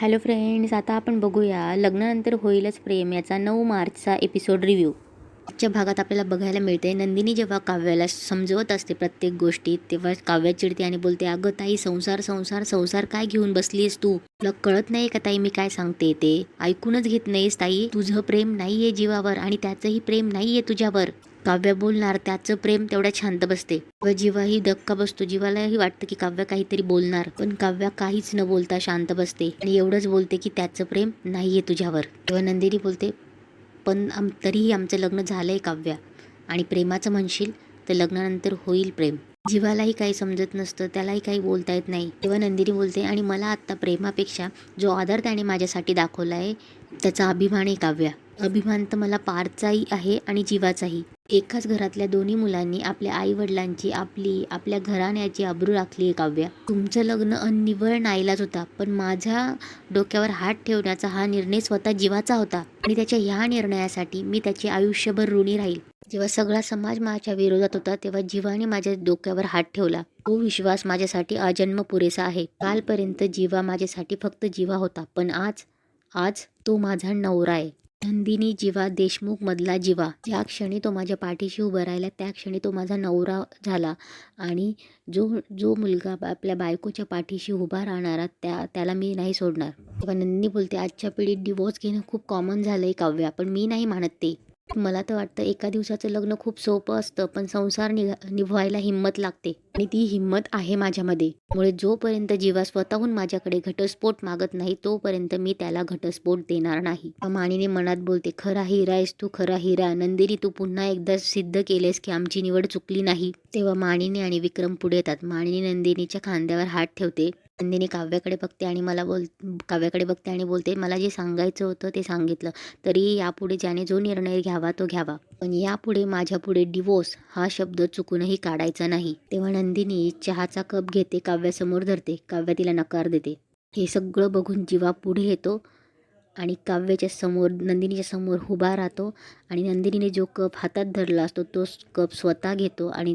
Hello friends आता आपण बघूया लग्नानंतर होईलच प्रेम याचा नऊ मार्चचा एपिसोड रिव्ह्यू आजच्या भागात आपल्याला बघायला मिळते नंदिनी जेव्हा काव्याला समजवत असते प्रत्येक गोष्टीत तेव्हा काव्या चिडते आणि बोलते अगं ताई संसार संसार संसार काय घेऊन बसलीस तू? तुला कळत नाही का ताई मी काय सांगते ते? ऐकूनच घेत नाहीस ताई तुझं प्रेम नाहीये जीवावर आणि त्याचंही प्रेम नाहीये तुझ्यावर. काव्य बोलणार त्याचं प्रेम तेवढ्या शांत बसते. व जीवाही धक्का बसतो जीवालाही वाटतं की काव्य काहीतरी बोलणार. पण काव्य काहीच न बोलता शांत बसते आणि एवढंच बोलते की त्याचं प्रेम नाहीये तुझ्यावर. तेव्हा नंदिनी बोलते पण आम तरीही आमचं लग्न झालंय काव्या. आणि प्रेमाचं म्हणशील तर लग्नानंतर होईल प्रेम. जीवालाही काही समजत नसतं त्यालाही काही बोलता येत नाही. तेव्हा नंदिनी बोलते आणि मला आत्ता प्रेमापेक्षा जो आदर त्याने माझ्यासाठी दाखवला आहे त्याचा अभिमान आहे काव्या. अभिमान तर मला पारचाही आहे आणि जीवाचाही. एकाच घरातल्या दोन्ही मुलांनी आपल्या आई वडिलांची आपली आपल्या घराण्याची अब्रू राखली आहे काव्या. तुमचं लग्न अनिवळ नाईलाच होता पण माझ्या डोक्यावर हात ठेवण्याचा हा निर्णय स्वतः जीवाचा होता आणि त्याच्या ह्या निर्णयासाठी मी त्याचे आयुष्यभर ऋणी राहील. जेव्हा सगळा समाज माझ्या विरोधात होता तेव्हा जीवाने माझ्या डोक्यावर हात ठेवला. तो विश्वास माझ्यासाठी अजन्म पुरेसा आहे. कालपर्यंत जीवा माझ्यासाठी फक्त जीवा होता पण आज आज तो माझा नवरा आहे. नंदिनी जिवा देशमुख मधला ज्या क्षणी तो माझ्या पाठीशी उभं राहिला त्या क्षणी तो माझा नवरा झाला. आणि जो जो मुलगा आपल्या बायकोच्या पाठीशी उभा राहणारा त्या त्याला मी नाही सोडणार. तेव्हा नंदिनी बोलते आजच्या पिढीत डिवोर्स घेणं खूप कॉमन झालं आहे काव्या पण मी नाही मानत ते. मला तर वाटतं एका दिवसाचं लग्न खूप सोपं असतं पण संसार निघा निभवायला हिंमत लागते. आणि ती हिंमत आहे माझ्यामध्ये. मुळे जोपर्यंत जीवा स्वतःहून माझ्याकडे घटस्फोट मागत नाही तोपर्यंत मी त्याला घटस्फोट देणार नाही. माणीने मनात बोलते खरा हिरा आहेस तू खरा हिरा. नंदिनी तू पुन्हा एकदा सिद्ध केलेस की आमची निवड चुकली नाही. तेव्हा माणिनी आणि विक्रम पुढे येतात. माणिनी नंदिनीच्या खांद्यावर हात ठेवते. नंदिनी काव्याकडे बघते आणि मला बोल काव्याकडे बघते आणि बोलते मला जे सांगायचं होतं ते सांगितलं. तरी यापुढे ज्याने जो निर्णय घ्यावा तो घ्यावा. पण यापुढे माझ्या पुढे डिवोर्स हा शब्द चुकूनही काढायचा नाही. तेव्हा नंदिनी चहाचा कप घेते काव्यासमोर धरते काव्या तिला नकार देते. हे सगळं बघून जीवा पुढे येतो आणि काव्याच्या समोर नंदिनीच्या समोर उभा राहतो आणि नंदिनीने जो कप हातात धरला असतो तो कप स्वतः घेतो आणि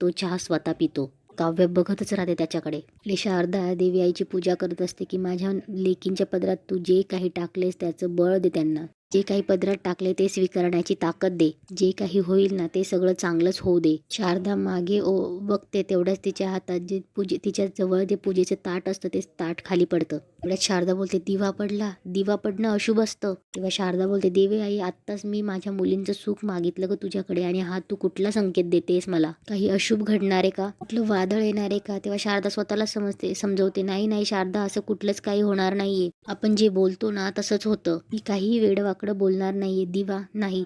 तो चहा स्वतः पितो. काव्य बघतच राहते त्याच्याकडे. लेशा शारदा देवी आईची पूजा करत असते की माझ्या लेकींच्या पदरात तू जे काही टाकलेस त्याचं बळ दे त्यांना. जे काही पदरात टाकले ते स्वीकारण्याची ताकद दे. जे काही होईल ना ते सगळं चांगलंच होऊ दे. शारदा मागे ओ बघते तेवढ्याच तिच्या हातात जे पूजे तिच्या जवळ जे पूजेचं ताट असतं ते ताट खाली पडतं. तेवढ्यात शारदा बोलते दिवा पडला. दिवा पडणं अशुभ असतं. तेव्हा शारदा बोलते देवे आई आत्ताच मी माझ्या मुलींचं सुख मागितलं ग तुझ्याकडे आणि हा तू कुठला संकेत देतेस मला? काही अशुभ घडणार आहे का? कुठलं वादळ येणार आहे का? तेव्हा शारदा स्वतःला समजते समजवते नाही नाही शारदा असं कुठलंच काही होणार नाहीये. आपण जे बोलतो ना तसंच होतं. मी काही वेडवाकडं बोलणार नाही आहे दिवा नाही.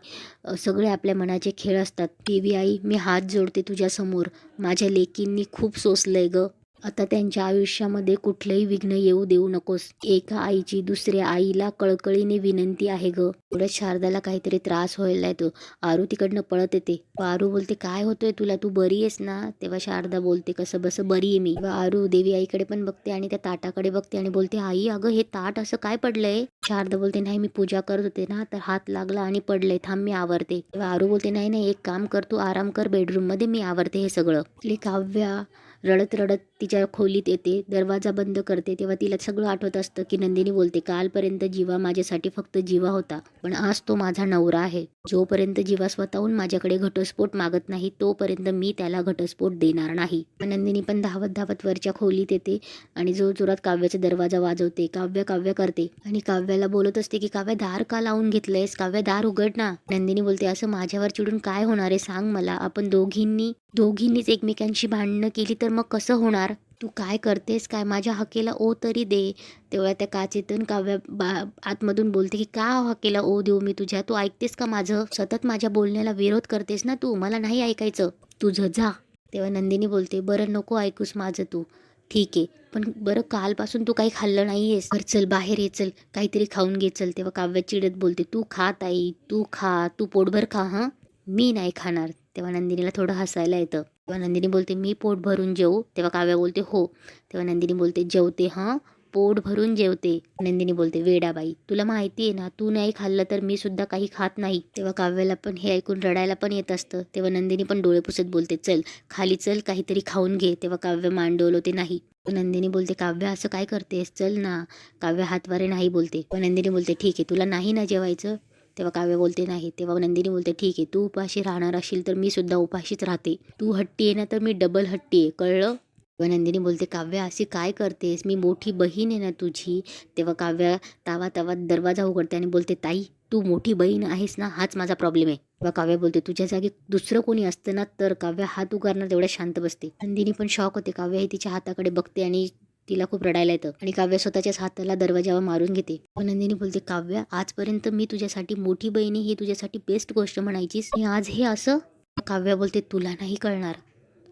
सगळे आपल्या मनाचे खेळ असतात. देवी आई मी हात जोडते तुझ्यासमोर. माझ्या लेकींनी खूप सोसलं आहे गं. आता त्यांच्या आयुष्यामध्ये कुठलंही विघ्न येऊ देऊ नकोस. एका आईची दुसऱ्या आईला कळकळीने विनंती आहे ग. एवढ्या शारदाला काहीतरी त्रास व्हायला तो आरू तिकडनं पळत येते. आरू बोलते काय होतोय तुला? तू बरी आहेस ना? तेव्हा शारदा बोलते कसं बसं बरी आहे मी. आरू देवी आईकडे पण बघते आणि त्या ताटाकडे बघते आणि बोलते आई अगं हे ताट असं काय पडलंय? शारदा बोलते नाही मी पूजा करत होते ना तर हात लागला आणि पडलंय. थांब मी आवरते. तेव्हा आरू बोलते नाही नाही एक काम कर तू आराम कर बेडरूममध्ये मी आवरते हे सगळं. काव्या रडत रडत तिच्या खोलीत येते दरवाजा बंद करते तेव्हा तिला सगळं आठवत असतं की नंदिनी बोलते कालपर्यंत जीवा माझ्यासाठी फक्त जीवा होता पण आज तो माझा नवरा आहे. जोपर्यंत जीवा स्वतःहून माझ्याकडे घटस्फोट मागत नाही तोपर्यंत मी त्याला घटस्फोट देणार नाही. नंदिनी पण धावत धावत वरच्या खोलीत येते आणि जोर जोरात काव्याचा दरवाजा वाजवते काव्य काव्य करते आणि काव्याला बोलत असते की काव्य दार का लावून घेतलंयस? काव्य दार उघड ना. नंदिनी बोलते असं माझ्यावर चिडून काय होणार आहे? सांग मला आपण दोघींनी दोघींनीच एकमेकांशी भांडणं केली तर मग कसं होणार? तू काय करतेस? काय माझ्या हकेला ओ तरी दे. तेवढ्या त्या काचेतून काव्या बा आतमधून बोलते की का हो हकेला ओ देऊ मी तुझ्या? तू ऐकतेस का माझं? सतत माझ्या बोलण्याला विरोध करतेस ना तू? मला नाही ऐकायचं. तुझं जा. तेव्हा नंदिनी बोलते बरं नको ऐकूस माझं तू. ठीक आहे. पण बरं कालपासून तू काही खाल्लं नाही आहेस बरं चल बाहेर ये चल. काहीतरी खाऊन घे चल. तेव्हा काव्या चिडत बोलते तू खा ताई. तू खा. तू पोटभर खा हां? मी नाही खाणार. तेव्हा नंदिनीला थोडं हसायला येतं. तेव्हा नंदिनी बोलते मी पोट भरून जेवू तेव्हा काव्या बोलते हो. तेव्हा नंदिनी बोलते जेवते हां? पोट भरून जेवते. नंदिनी बोलते वेडाबाई तुला माहिती आहे ना तू नाही खाल्लं तर मी सुद्धा काही खात नाही. तेव्हा काव्याला पण हे ऐकून रडायला पण येत असतं. तेव्हा नंदिनी पण डोळे पुसत बोलते चल खाली चल काहीतरी खाऊन घे. तेव्हा काव्य मान डोलवते नाही. नंदिनी बोलते काव्य असं काय करतेस? चल ना. काव्य हातवारे नाही बोलते. पण नंदिनी बोलते ठीक आहे तुला नाही ना जेवायचं? तेव्हा काव्य बोलते नाही तेव्हा नंदिनी बोलते ठीक आहे तू उपाशी राहणार असेल तर मी सुद्धा उपाशीच राहते. तू हट्टी आहे ना तर मी डबल हट्टी आहे कळलं? तेव्हा नंदिनी बोलते काव्य अशी काय करतेस? मी मोठी बहीण आहे ना तुझी. तेव्हा काव्य तावा तावा दरवाजा उघडते आणि बोलते ताई तू मोठी बहीण आहेस ना हाच माझा प्रॉब्लेम आहे. तेव्हा काव्य बोलते तुझ्या जागी दुसरं कोणी असतं ना तर काव्य हात उगारणार तेवढ्या शांत बसते. नंदिनी पण शॉक होते काव्य ही तिच्या हाताकडे बघते आणि तिला खूप रडायला येतं. आणि काव्य स्वतःच्याच हाताला दरवाजावर मारून घेते. नंदिनी बोलते काव्य आजपर्यंत मी तुझ्यासाठी मोठी बहिणी ही तुझ्यासाठी बेस्ट गोष्ट म्हणायचीस. आणि आज हे असं? काव्य बोलते तुला नाही कळणार.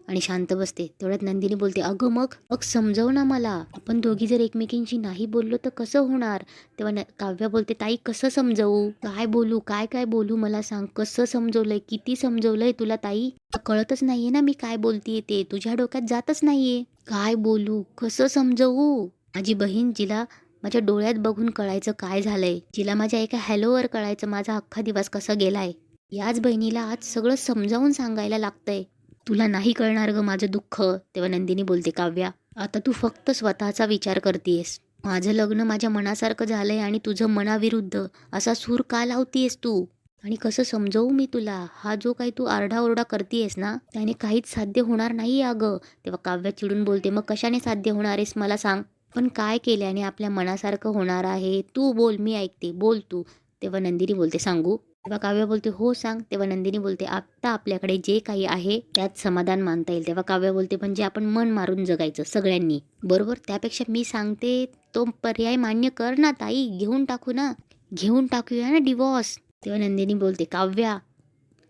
आणि शांत बसते. तेवढ्यात नंदिनी बोलते अगं मग मग समजव ना मला. आपण दोघी जर एकमेकींशी नाही बोललो तर कसं होणार? तेव्हा न- काव्या बोलते ताई कसं समजवू? काय बोलू? काय काय बोलू? मला सांग कसं समजवलंय? किती समजवलंय तुला ताई? कळतच नाहीये ना मी काय बोलतीये ते. तुझ्या डोक्यात जातच नाहीये. काय बोलू? कसं समजवू? माझी बहीण जिला माझ्या डोळ्यात बघून कळायचं काय झालंय. जिला माझ्या एका हॅलोवर कळायचं माझा अख्खा दिवस कसा गेलाय. याच बहिणीला आज सगळं समजावून सांगायला लागतंय. तुला नाही कळणार गं माझं दुःख तेव्हा नंदिनी बोलते काव्या आता तू फक्त स्वतःचा विचार करतेस माझं लग्न माझ्या मनासारखं झालंय आणि तुझं मनाविरुद्ध असा सूर का लावतीयस तू? आणि कसं समजवू मी तुला? हा जो काही तू आरडाओरडा करतेयस ना त्याने काहीच साध्य होणार नाही अगं. तेव्हा काव्या चिडून बोलते मग कशाने साध्य होणार आहेस मला सांग. पण काय केल्याने आपल्या मनासारखं होणार आहे? तू बोल मी ऐकते बोल तू. तेव्हा नंदिनी बोलते सांगू? तेव्हा काव्य बोलते हो सांग. तेव्हा नंदिनी बोलते आत्ता आपल्याकडे जे काही आहे त्यात समाधान मानता येईल. तेव्हा काव्य बोलते म्हणजे आपण मन मारून जगायचं सगळ्यांनी. बरोबर? त्यापेक्षा मी सांगते तो पर्याय मान्य कर ना ताई. घेऊन टाकू ना. घेऊन टाकूया ना डिवॉर्स तेव्हा नंदिनी बोलते काव्या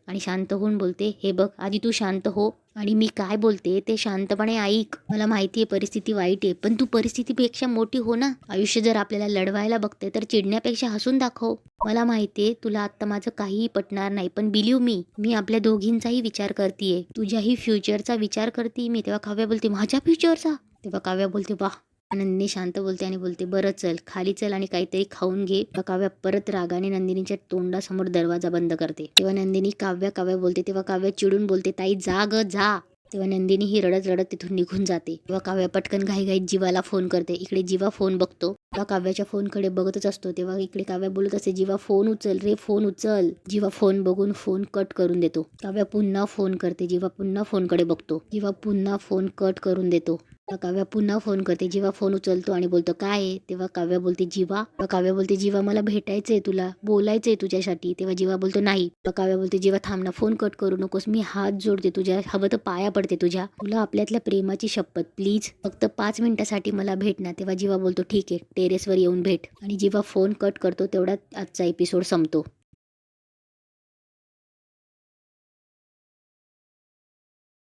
आणि शांत होऊन बोलते हे बघ आधी तू शांत हो आणि मी काय बोलते ते शांतपणे ऐक. मला माहिती आहे परिस्थिती वाईट आहे पण तू परिस्थितीपेक्षा मोठी हो ना. आयुष्य जर आपल्याला लढवायला बघते तर चिडण्यापेक्षा हसून दाखव. मला माहिती आहे तुला आत्ता माझं काहीही पटणार नाही पण बिलीव मी मी आपल्या दोघींचाही विचार करतेय. तुझ्याही फ्युचरचा विचार करते मी. तेव्हा काव्या बोलते माझ्या फ्युचरचा तेव्हा काव्या बोलते वा नंदिनी शांत बोलते आणि बोलते बरं चल खाली चल आणि काहीतरी खाऊन घे. काव्या परत रागाने नंदिनीच्या तोंडासमोर दरवाजा बंद करते. तेव्हा नंदिनी काव्या काव्या बोलते तेव्हा काव्या चिडून बोलते ताई जा ग जा. तेव्हा नंदिनी ही रडत रडत तिथून निघून जाते. तेव्हा काव्या पटकन घाईघाईत जीवाला फोन करते. इकडे जीवा फोन बघतो. तेव्हा काव्याच्या फोनकडे बघतच असतो. तेव्हा इकडे काव्या बोलत असते जीवा फोन उचल रे फोन उचल. जीवा फोन बघून फोन कट करून देतो. काव्या पुन्हा फोन करते. जीवा पुन्हा फोनकडे बघतो. जीवा पुन्हा फोन कट करून देतो. काव्या पुन्हा फोन करते. जीवा फोन उचलतो आणि बोलतो काय आहे? तेव्हा काव्या बोलते जीवा. काव्य काव्या बोलते जीवा मला भेटायचंय तुला. बोलायचंय तुझ्यासाठी. तेव्हा जीवा बोलतो नाही. तेव्हा काव्या बोलते जीवा थांब ना. फोन कट करू नकोस. मी हात जोडते तुझ्या. हवं तर पाया पडते तुझ्या. तुला आपल्यातल्या प्रेमाची शपथ. प्लीज फक्त पाच मिनिटासाठी मला भेट ना. तेव्हा जीवा बोलतो ठीक आहे. टेरेसवर येऊन भेट. आणि जेव्हा फोन कट करतो तेवढा आजचा एपिसोड संपतो.